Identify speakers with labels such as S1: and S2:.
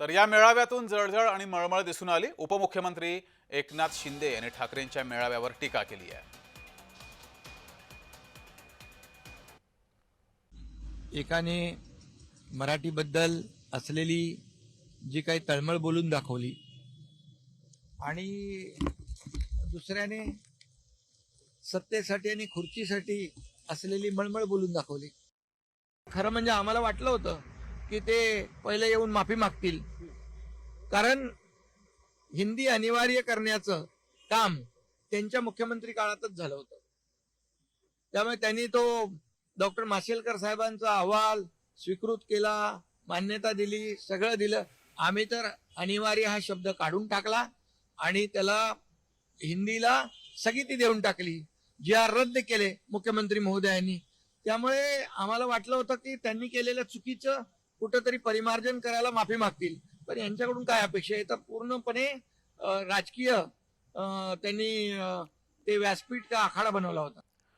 S1: तर या मेळाव्यातून जळजळ आणि मळमळ दिसून आली. उपमुख्यमंत्री एकनाथ शिंदे यांनी ठाकरेंच्या मेळाव्यावर टीका केली आहे.
S2: एकाने मराठीबद्दल असलेली जी काही तळमळ बोलून दाखवली आणि दुसऱ्याने सत्तेसाठी आणि खुर्चीसाठी असलेली मळमळ बोलून दाखवली. खरं म्हणजे आम्हाला वाटलं होतं की ते पहिले येऊन माफी मागतील. कारण हिंदी अनिवार्य करण्याचं काम त्यांच्या मुख्यमंत्री काळातच झालं होतं. त्यामुळे त्यांनी तो डॉक्टर माशेलकर साहेबांचा अहवाल स्वीकृत केला मान्यता दिली सगळं दिलं. आम्ही तर अनिवार्य हा शब्द काढून टाकला आणि त्याला हिंदीला स्थगिती देऊन टाकली जे आर रद्द केले मुख्यमंत्री महोदयांनी. त्यामुळे आम्हाला वाटलं होतं की त्यांनी केलेलं चुकीचं कुठंतरी परिमार्जन करायला माफी मागतील. पण यांच्याकडून काय अपेक्षा आहे? तर पूर्णपणे राजकीय त्यांनी ते व्यासपीठ का आखाडा बनवला होता.